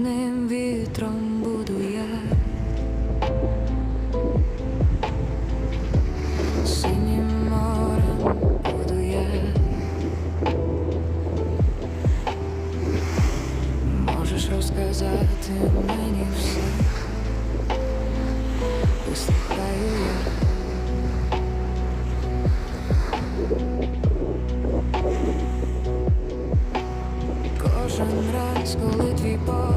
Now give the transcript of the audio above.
ніжним вітром буду я. Синім розказати мені все, Послухаю я. Кожен раз, коли твій погляд.